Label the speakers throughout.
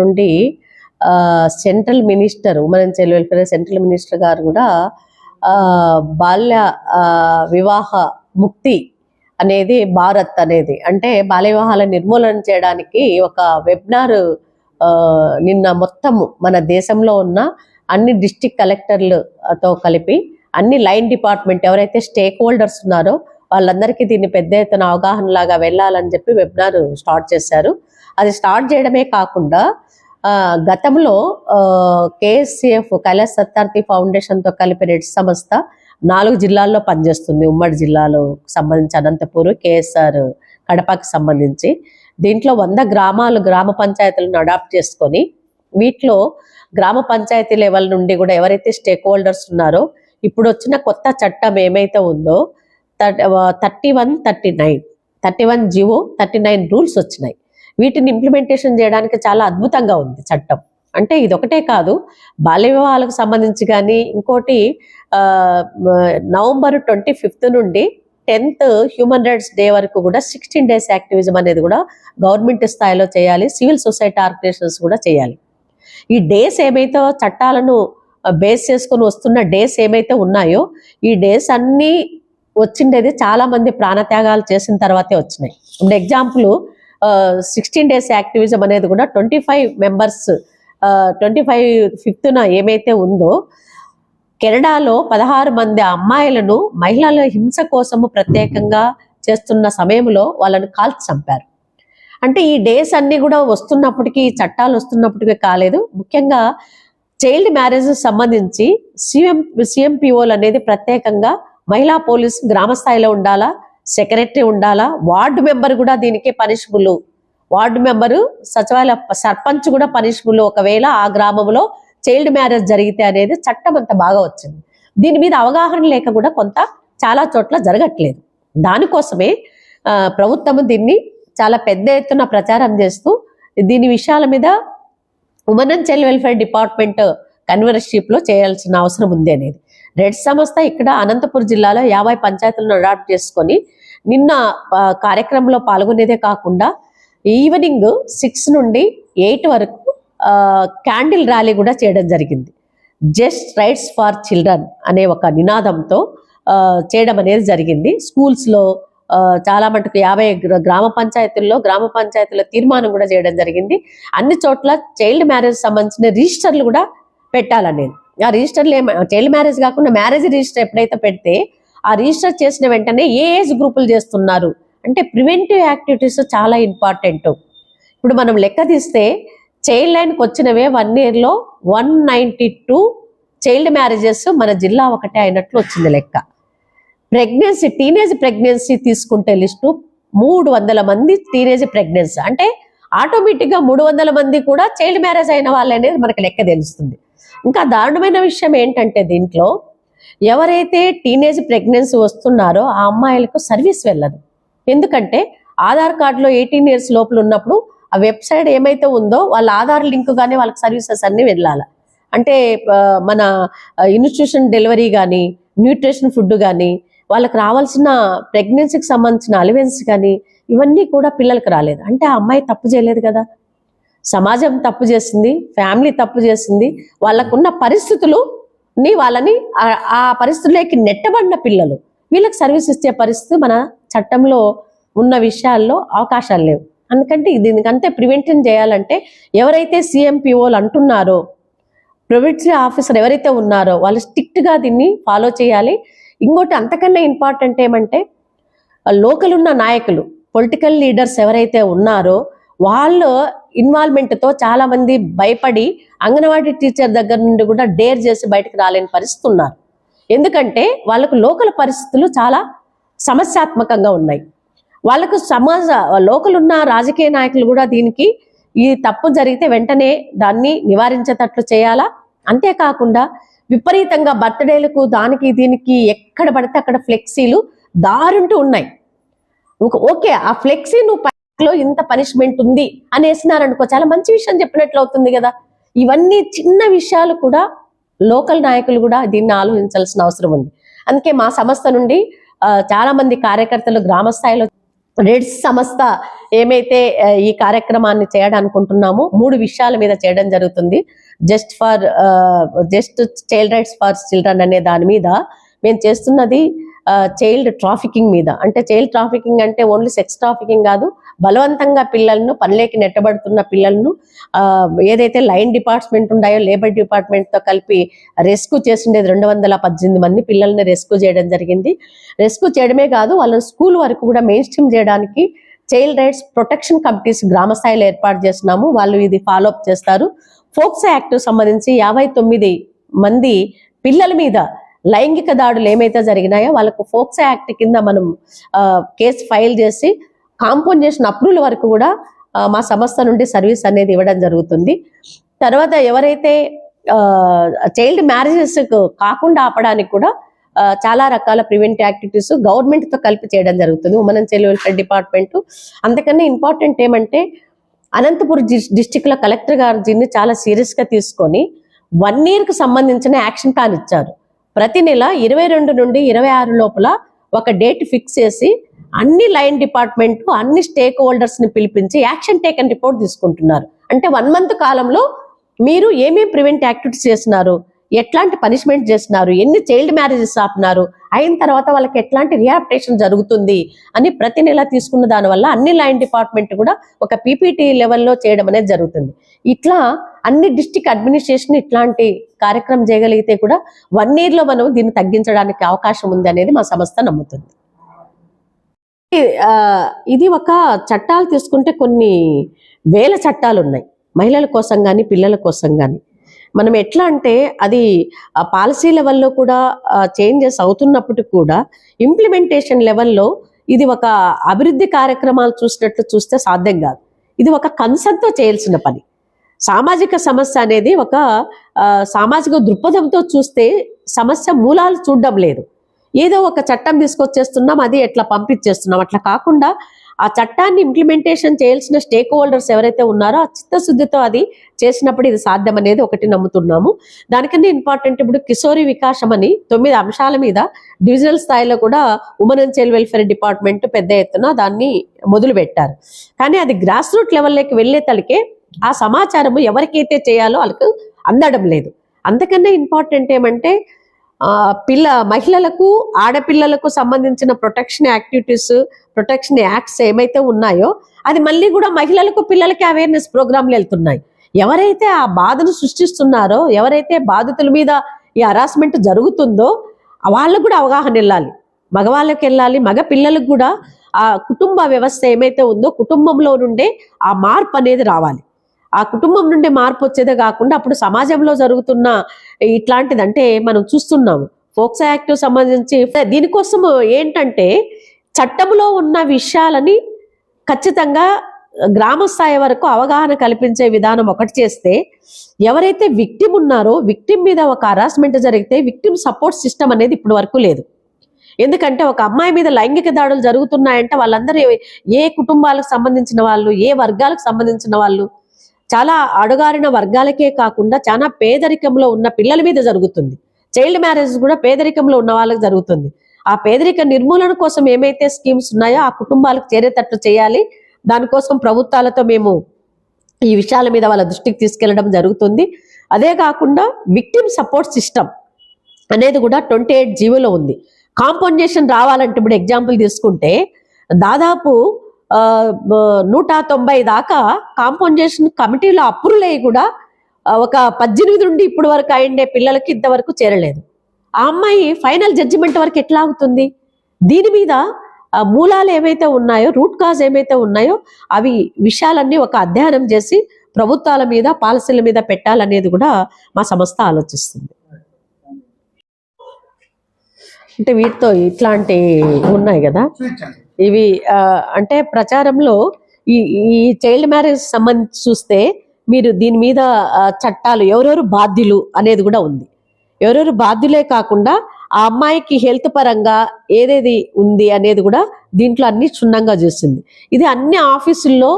Speaker 1: నుండి central minister women and child welfare central minister గారు కూడా బాల్య వివాహ ముక్తి అనేది భారత్ అనేది. అంటే బాల్య వివాహాల నిర్మూలన చేయడానికి ఒక వెబినార్ నిన్న మొత్తము మన దేశంలో ఉన్న అన్ని డిస్టిక్ కలెక్టర్లతో కలిపి అన్ని లైన్ డిపార్ట్మెంట్ ఎవరైతే స్టేక్ హోల్డర్స్ ఉన్నారో వాళ్ళందరికీ దీన్ని పెద్ద ఎత్తున అవగాహన లాగా వెళ్ళాలని చెప్పి వెబినార్ స్టార్ట్ చేశారు. అది స్టార్ట్ చేయడమే కాకుండా గతంలో కేఎస్సిఎఫ్ కైలాస్ సత్తార్థి ఫౌండేషన్తో కలిపి రెడ్ సంస్థ నాలుగు జిల్లాల్లో పనిచేస్తుంది. ఉమ్మడి జిల్లాలో సంబంధించి అనంతపూర్ కేఎస్ఆర్ కడపకి సంబంధించి. దీంట్లో వంద గ్రామాలు గ్రామ పంచాయతీలను అడాప్ట్ చేసుకొని వీటిలో గ్రామ పంచాయతీ లెవెల్ నుండి కూడా ఎవరైతే స్టేక్ హోల్డర్స్ ఉన్నారో ఇప్పుడు వచ్చిన కొత్త చట్టం ఏమైతే ఉందో thirty one thirty nine thirty one GO thirty nine rules వచ్చినాయి. వీటిని ఇంప్లిమెంటేషన్ చేయడానికి చాలా అద్భుతంగా ఉంది చట్టం. అంటే ఇది ఒకటే కాదు బాల్య వివాహాలకు సంబంధించి కానీ ఇంకోటి నవంబర్ ట్వంటీ ఫిఫ్త్ నుండి టెన్త్ హ్యూమన్ రైట్స్ డే వరకు కూడా సిక్స్టీన్ డేస్ యాక్టివిజం అనేది కూడా గవర్నమెంట్ స్థాయిలో చేయాలి సివిల్ సొసైటీ ఆర్గనైజేషన్స్ కూడా చేయాలి. ఈ డేస్ ఏమైతే చట్టాలను బేస్ చేసుకొని వస్తున్న డేస్ ఏమైతే ఉన్నాయో ఈ డేస్ అన్నీ వచ్చిండేది చాలా మంది ప్రాణత్యాగాలు చేసిన తర్వాతే వచ్చినాయి. ఇప్పుడు ఎగ్జాంపుల్ సిక్స్టీన్ డేస్ యాక్టివిజం అనేది కూడా twenty five members twenty five ఫిఫ్త్న ఏమైతే ఉందో కెనడాలో పదహారు మంది అమ్మాయిలను మహిళల హింస కోసము ప్రత్యేకంగా చేస్తున్న సమయంలో వాళ్ళను కాల్చి చంపారు. అంటే ఈ డేస్ అన్ని కూడా వస్తున్నప్పటికీ చట్టాలు వస్తున్నప్పటికీ కాలేదు. ముఖ్యంగా చైల్డ్ మ్యారేజ్ సంబంధించి సిఎం సిఎంపిఓలు అనేది ప్రత్యేకంగా మహిళా పోలీస్ గ్రామ స్థాయిలో ఉండాలా సెక్రటరీ ఉండాలా? వార్డు మెంబర్ కూడా దీనికి పనిష్బుల్. వార్డు మెంబరు సచివాలయ సర్పంచ్ కూడా పనిష్బుల్. ఒకవేళ ఆ గ్రామంలో చైల్డ్ మ్యారేజ్ జరిగితే అనేది చట్టం అంత బాగా వచ్చింది. దీని మీద అవగాహన లేక కూడా కొంత చాలా చోట్ల జరగట్లేదు. దానికోసమే ఆ, ప్రభుత్వం దీన్ని చాలా పెద్ద ఎత్తున ప్రచారం చేస్తూ దీని విషయాల మీద women and child welfare department కన్వర్షిప్లో చేయాల్సిన అవసరం ఉంది అనేది. రెడ్ సంస్థ ఇక్కడ అనంతపురం జిల్లాలో యాభై పంచాయతీలను అడాప్ట్ చేసుకొని నిన్న కార్యక్రమంలో పాల్గొనేదే కాకుండా ఈవినింగ్ సిక్స్ నుండి ఎయిట్ వరకు క్యాండిల్ ర్యాలీ కూడా చేయడం జరిగింది. జస్ట్ రైట్స్ ఫార్ చిల్డ్రన్ అనే ఒక నినాదంతో చేయడం అనేది జరిగింది. స్కూల్స్లో చాలా మటుకు యాభై గ్రామ పంచాయతీల్లో గ్రామ పంచాయతీల తీర్మానం కూడా చేయడం జరిగింది. అన్ని చోట్ల చైల్డ్ మ్యారేజ్ సంబంధించిన రిజిస్టర్లు కూడా పెట్టాలనేది. ఆ రిజిస్టర్లు ఏమ చైల్డ్ మ్యారేజ్ కాకుండా మ్యారేజ్ రిజిస్టర్ ఎప్పుడైతే పెడితే ఆ రిజిస్టర్ చేసిన వెంటనే ఏ ఏజ్ గ్రూపులు చేస్తున్నారు? అంటే ప్రివెంటివ్ యాక్టివిటీస్ చాలా ఇంపార్టెంట్ ఇప్పుడు మనం లెక్క తీస్తే చైల్డ్ లైన్కి వచ్చినవే వన్ ఇయర్లో one ninety two child marriages మన జిల్లా ఒకటే అయినట్లు వచ్చింది లెక్క. ప్రెగ్నెన్సీ టీనేజ్ ప్రెగ్నెన్సీ తీసుకుంటే లిస్టు మూడు వందల మంది టీనేజ్ ప్రెగ్నెన్సీ అంటే ఆటోమేటిక్గా మూడు వందల మంది కూడా చైల్డ్ మ్యారేజ్ అయిన వాళ్ళు అనేది మనకి లెక్క తెలుస్తుంది. ఇంకా దారుణమైన విషయం ఏంటంటే దీంట్లో ఎవరైతే టీనేజ్ ప్రెగ్నెన్సీ వస్తున్నారో ఆ అమ్మాయిలకు సర్వీస్ వెళ్ళదు. ఎందుకంటే ఆధార్ కార్డులో ఎయిటీన్ ఇయర్స్ లోపల ఉన్నప్పుడు ఆ వెబ్సైట్ ఏమైతే ఉందో వాళ్ళ ఆధార్ లింక్ కానీ వాళ్ళకి సర్వీసెస్ అన్ని వెళ్ళాలి. అంటే మన ఇన్స్టిట్యూషన్ డెలివరీ కానీ న్యూట్రిషన్ ఫుడ్ కానీ వాళ్ళకి రావాల్సిన ప్రెగ్నెన్సీకి సంబంధించిన అలివెన్స్ కానీ ఇవన్నీ కూడా పిల్లలకు రాలేదు. అంటే ఆ అమ్మాయి తప్పు చేయలేదు కదా. సమాజం తప్పు చేసింది ఫ్యామిలీ తప్పు చేసింది వాళ్ళకున్న పరిస్థితులు నీ వాళ్ళని ఆ- పరిస్థితుల్లోకి నెట్టబడిన పిల్లలు. వీళ్ళకి సర్వీస్ ఇచ్చే పరిస్థితి మన చట్టంలో ఉన్న విషయాల్లో అవకాశాలు లేవు. అందుకంటే దీనికంతే ప్రివెంషన్ చేయాలంటే ఎవరైతే సిఎంపిఓలు అంటున్నారో ప్రొవిన్సీ ఆఫీసర్ ఎవరైతే ఉన్నారో వాళ్ళు స్ట్రిక్ట్గా దీన్ని ఫాలో చేయాలి. ఇంకోటి అంతకన్నా ఇంపార్టెంట్ ఏమంటే లోకల్ ఉన్న నాయకులు పొలిటికల్ లీడర్స్ ఎవరైతే ఉన్నారో వాళ్ళు ఇన్వాల్వ్మెంట్తో చాలా మంది భయపడి అంగన్వాడీ టీచర్ దగ్గర నుండి కూడా డేర్ చేసి బయటకు రాలేని పరిస్థితి ఉన్నారు. ఎందుకంటే వాళ్ళకు లోకల్ పరిస్థితులు చాలా సమస్యాత్మకంగా ఉన్నాయి. వాళ్ళకు సమాజ లోకల్ ఉన్న రాజకీయ నాయకులు కూడా దీనికి ఈ తప్పు జరిగితే వెంటనే దాన్ని నివారించేటట్లు చేయాలా? అంతేకాకుండా విపరీతంగా బర్త్డేలకు దానికి దీనికి ఎక్కడ పడితే అక్కడ ఫ్లెక్సీలు దారుంటూ ఉన్నాయి. ఓకే ఆ ఫ్లెక్సీ నువ్వు లో ఇంత పనిష్మెంట్ ఉంది అని వేసినారనుకో చాలా మంచి విషయం చెప్పినట్లు అవుతుంది కదా. ఇవన్నీ చిన్న విషయాలు కూడా లోకల్ నాయకులు కూడా దీన్ని ఆలోచించాల్సిన అవసరం ఉంది. అందుకే మా సంస్థ నుండి చాలా మంది కార్యకర్తలు గ్రామ స్థాయిలో రెడ్స్ సంస్థ ఏమైతే ఈ కార్యక్రమాన్ని చేయడానుకుంటున్నామో మూడు విషయాల మీద చేయడం జరుగుతుంది. Just for just child rights for children అనే దాని మీద మేము చేస్తున్నది చైల్డ్ ట్రాఫికింగ్ మీద. అంటే చైల్డ్ ట్రాఫికింగ్ అంటే ఓన్లీ సెక్స్ ట్రాఫికింగ్ కాదు బలవంతంగా పిల్లలను పనిలోకి నెట్టబడుతున్న పిల్లలను ఏదైతే లైన్ డిపార్ట్మెంట్ ఉన్నాయో లేబర్ డిపార్ట్మెంట్తో కలిపి రెస్క్యూ చేసిండేది రెండు వందల పద్దెనిమిది మంది పిల్లల్ని రెస్క్యూ చేయడం జరిగింది. రెస్క్యూ చేయడమే కాదు వాళ్ళని స్కూల్ వరకు కూడా మెయిన్ స్ట్రీమ్ చేయడానికి చైల్డ్ రైట్స్ ప్రొటెక్షన్ కమిటీస్ గ్రామ స్థాయిలో ఏర్పాటు చేస్తున్నాము. వాళ్ళు ఇది ఫాలో అప్ చేస్తారు. ఫోక్సో యాక్ట్ సంబంధించి యాభై తొమ్మిది మంది పిల్లల మీద లైంగిక దాడులు ఏమైతే జరిగినాయో వాళ్ళకు ఫోక్సో యాక్ట్ కింద మనం కేసు ఫైల్ చేసి కాంపోజేషన్ అప్రూవల్ వరకు కూడా మా సంస్థ నుండి సర్వీస్ అనేది ఇవ్వడం జరుగుతుంది. తర్వాత ఎవరైతే చైల్డ్ మ్యారేజెస్ కాకుండా ఆపడానికి కూడా చాలా రకాల ప్రివెంట్ యాక్టివిటీస్ గవర్నమెంట్తో కలిపి చేయడం జరుగుతుంది. Women and child welfare department అంతకన్నా ఇంపార్టెంట్ ఏమంటే అనంతపురం డిస్టిక్లో కలెక్టర్ గారు దీన్ని చాలా సీరియస్గా తీసుకొని వన్ ఇయర్కు సంబంధించిన యాక్షన్ ప్లాన్ ఇచ్చారు. ప్రతి నెల ఇరవై రెండు నుండి ఇరవై ఆరు లోపల ఒక డేట్ ఫిక్స్ చేసి అన్ని లైన్ డిపార్ట్మెంట్ అన్ని స్టేక్ హోల్డర్స్ని పిలిపించి యాక్షన్ టేకన్ రిపోర్ట్ తీసుకుంటున్నారు. అంటే వన్ మంత్ కాలంలో మీరు ఏమేమి ప్రివెంట్ యాక్టివిటీస్ చేస్తున్నారు? ఎట్లాంటి పనిష్మెంట్ చేస్తున్నారు? ఎన్ని చైల్డ్ మ్యారేజెస్ ఆపినారు? అయిన తర్వాత వాళ్ళకి ఎట్లాంటి రిహాబిటేషన్ జరుగుతుంది? అని ప్రతి నెల తీసుకున్న దానివల్ల అన్ని లైన్ డిపార్ట్మెంట్ కూడా ఒక పీపీటీ లెవెల్లో చేయడం అనేది జరుగుతుంది. ఇట్లా అన్ని డిస్టిక్ అడ్మినిస్ట్రేషన్ ఇట్లాంటి కార్యక్రమం చేయగలిగితే కూడా వన్ ఇయర్లో మనం దీన్ని తగ్గించడానికి అవకాశం ఉంది అనేది మా సంస్థ నమ్ముతుంది. ఇది ఒక చట్టాలు తీసుకుంటే కొన్ని వేల చట్టాలు ఉన్నాయి మహిళల కోసం కానీ పిల్లల కోసం కానీ మనం ఎట్లా అంటే అది పాలసీ లెవెల్లో కూడా చేంజెస్ అవుతున్నప్పటికీ కూడా ఇంప్లిమెంటేషన్ లెవెల్లో ఇది ఒక అభివృద్ధి కార్యక్రమాలు చూసినట్లు చూస్తే సాధ్యం కాదు. ఇది ఒక కన్సర్న్తో చేయాల్సిన పని. సామాజిక సమస్య అనేది ఒక సామాజిక దృక్పథంతో చూస్తే సమస్య మూలాలు చూడడం లేదు. ఏదో ఒక చట్టం తీసుకొచ్చేస్తున్నాం అది ఎట్లా పంపించేస్తున్నాం? అట్లా కాకుండా ఆ చట్టాన్ని ఇంప్లిమెంటేషన్ చేయాల్సిన స్టేక్ హోల్డర్స్ ఎవరైతే ఉన్నారో ఆ చిత్తశుద్ధితో అది చేసినప్పుడు ఇది సాధ్యం అనేది ఒకటి నమ్ముతున్నాము. దానికన్నా ఇంపార్టెంట్ ఇప్పుడు కిశోరి వికాసం అని తొమ్మిది అంశాల మీద డివిజనల్ స్థాయిలో కూడా women and child welfare department పెద్ద ఎత్తున దాన్ని మొదలు పెట్టారు కానీ అది గ్రాస్ రూట్ లెవెల్లోకి వెళ్ళే తలకే ఆ సమాచారము ఎవరికైతే చేయాలో వాళ్ళకు అందడం లేదు. అంతకన్నా ఇంపార్టెంట్ ఏమంటే పిల్ల మహిళలకు ఆడపిల్లలకు సంబంధించిన ప్రొటెక్షన్ యాక్టివిటీస్ ప్రొటెక్షన్ యాక్ట్స్ ఏమైతే ఉన్నాయో అది మళ్ళీ కూడా మహిళలకు పిల్లలకి అవేర్నెస్ ప్రోగ్రాంలు వెళ్తున్నాయి. ఎవరైతే ఆ బాధను సృష్టిస్తున్నారో ఎవరైతే బాధితుల మీద ఈ హరాస్మెంట్ జరుగుతుందో వాళ్ళకు కూడా అవగాహన వెళ్ళాలి. మగవాళ్ళకి వెళ్ళాలి మగ పిల్లలకు కూడా ఆ కుటుంబ వ్యవస్థ ఏమైతే ఉందో కుటుంబంలో నుండే ఆ మార్పు అనేది రావాలి. ఆ కుటుంబం నుండి మార్పు వచ్చేదే కాకుండా అప్పుడు సమాజంలో జరుగుతున్న ఇట్లాంటిది అంటే మనం చూస్తున్నాము. ఫోక్సా యాక్ట్ సంబంధించి దీనికోసం ఏంటంటే చట్టంలో ఉన్న విషయాలని ఖచ్చితంగా గ్రామ స్థాయి వరకు అవగాహన కల్పించే విధానం ఒకటి చేస్తే ఎవరైతే విక్టిమ్ ఉన్నారో విక్టిమ్ మీద ఒక హరాస్మెంట్ జరిగితే విక్టిమ్ సపోర్ట్ సిస్టమ్ అనేది ఇప్పటి వరకు లేదు. ఎందుకంటే ఒక అమ్మాయి మీద లైంగిక దాడులు జరుగుతున్నాయంటే వాళ్ళందరూ ఏ కుటుంబాలకు సంబంధించిన వాళ్ళు ఏ వర్గాలకు సంబంధించిన వాళ్ళు చాలా అడుగారిన వర్గాలకే కాకుండా చాలా పేదరికంలో ఉన్న పిల్లల మీద జరుగుతుంది. చైల్డ్ మ్యారేజ్ కూడా పేదరికంలో ఉన్న వాళ్ళకి జరుగుతుంది. ఆ పేదరిక నిర్మూలన కోసం ఏమైతే స్కీమ్స్ ఉన్నాయో ఆ కుటుంబాలకు చేరేటట్లు చేయాలి. దానికోసం ప్రభుత్వాలతో మేము ఈ విషయాల మీద వాళ్ళ దృష్టికి తీసుకెళ్ళడం జరుగుతుంది. అదే కాకుండా విక్టిమ్ సపోర్ట్ సిస్టమ్ అనేది కూడా ట్వంటీ ఎయిట్ జీవోలో ఉంది. కాంపౌండేషన్ రావాలంటే ఇప్పుడు ఎగ్జాంపుల్ తీసుకుంటే దాదాపు నూట తొంభై దాకా కాంపౌండేషన్ కమిటీలో అప్రూవల్ కూడా ఒక పద్దెనిమిది నుండి ఇప్పుడు వరకు అయిండే పిల్లలకి ఇంతవరకు చేరలేదు. ఆ అమ్మాయి ఫైనల్ జడ్జిమెంట్ వరకు ఎట్లా అవుతుంది? దీని మీద మూలాలు ఏమైతే ఉన్నాయో రూట్ కాజ్ ఏమైతే ఉన్నాయో అవి విషయాలన్నీ ఒక అధ్యయనం చేసి ప్రభుత్వాల మీద పాలసీల మీద పెట్టాలనేది కూడా మా సంస్థ ఆలోచిస్తుంది. అంటే వీటితో ఇట్లాంటి ఉన్నాయి కదా? ఇవి అంటే ప్రచారంలో ఈ ఈ చైల్డ్ మ్యారేజ్ సంబంధించి చూస్తే మీరు దీని మీద చట్టాలు ఎవరెవరు బాధ్యులు అనేది కూడా ఉంది. ఎవరెవరు బాధ్యులే కాకుండా ఆ అమ్మాయికి హెల్త్ పరంగా ఏదేది ఉంది అనేది కూడా దీంట్లో అన్ని క్షుణ్ణంగా చేస్తుంది. ఇది అన్ని ఆఫీసుల్లో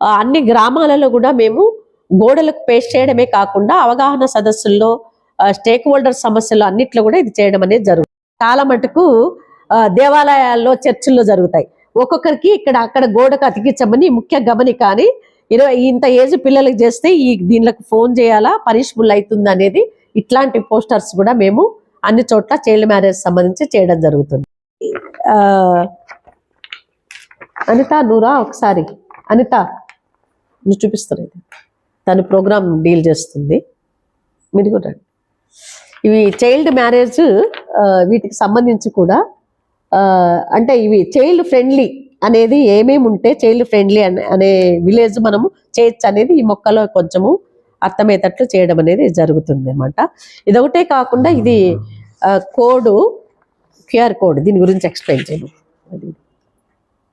Speaker 1: అన్ని గ్రామాలలో కూడా మేము గోడలకు పేస్ట్ చేయడమే కాకుండా అవగాహన సదస్సుల్లో స్టేక్ హోల్డర్ సమస్యలు అన్నిట్లో కూడా ఇది చేయడం అనేది జరుగుతుంది. చాలా మటుకు దేవాలయాల్లో చర్చిల్లో జరుగుతాయి. ఒక్కొక్కరికి ఇక్కడ అక్కడ గోడకు అతికించమని ముఖ్య గమనిక అని ఇరవై ఇంత ఏజ్ పిల్లలకి చేస్తే ఈ దీనికి ఫోన్ చేయాలా? పనిష్బుల్ అవుతుంది అనేది ఇట్లాంటి పోస్టర్స్ కూడా మేము అన్ని చోట్ల చైల్డ్ మ్యారేజ్ సంబంధించి చేయడం జరుగుతుంది. అనిత నూరా ఒకసారి. అనిత నువ్వు చూపిస్తారు ఇది? తను ప్రోగ్రామ్ డీల్ చేస్తుంది. మీరు కూడా ఇవి చైల్డ్ మ్యారేజ్ వీటికి సంబంధించి కూడా అంటే ఇవి చైల్డ్ ఫ్రెండ్లీ అనేది ఏమేమి ఉంటే చైల్డ్ ఫ్రెండ్లీ అనే అనే విలేజ్ మనము చేయొచ్చు అనేది ఈ మొక్కలో కొంచెము అర్థమయ్యేటట్లు చేయడం అనేది జరుగుతుంది అనమాట ఇదొకటే కాకుండా ఇది కోడ్ క్యూఆర్ కోడ్ దీని గురించి ఎక్స్ప్లెయిన్ చేయను. అది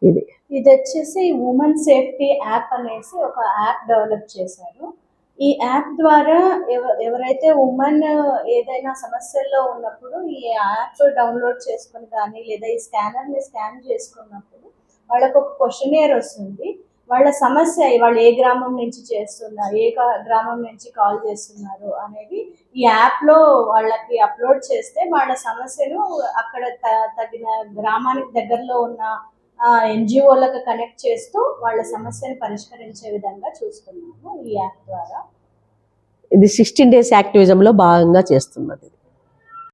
Speaker 1: ఇది.
Speaker 2: ఇది వచ్చేసి ఉమెన్ సేఫ్టీ యాప్ అనేసి ఒక యాప్ డెవలప్ చేశారు. ఈ యాప్ ద్వారా ఎవరైతే ఉమెన్ ఏదైనా సమస్యల్లో ఉన్నప్పుడు ఈ యాప్ డౌన్లోడ్ చేసుకుని కానీ లేదా ఈ స్కానర్ని స్కాన్ చేసుకున్నప్పుడు వాళ్ళకు ఒక క్వశ్చనియర్ వస్తుంది. వాళ్ళ సమస్య వాళ్ళు ఏ గ్రామం నుంచి చేస్తున్నారు ఏ గ్రామం నుంచి కాల్ చేస్తున్నారు అనేది ఈ యాప్లో వాళ్ళకి అప్లోడ్ చేస్తే వాళ్ళ సమస్యను అక్కడ త- తగిన గ్రామానికి దగ్గరలో ఉన్న ఎన్జిఓలకు కనెక్ట్ చేస్తూ వాళ్ళ సమస్యను పరిష్కరించే విధంగా చూస్తున్నాము ఈ యాప్ ద్వారా.
Speaker 1: ఇది సిక్స్టీన్ డేస్ యాక్టివిజంలో భాగంగా చేస్తున్నది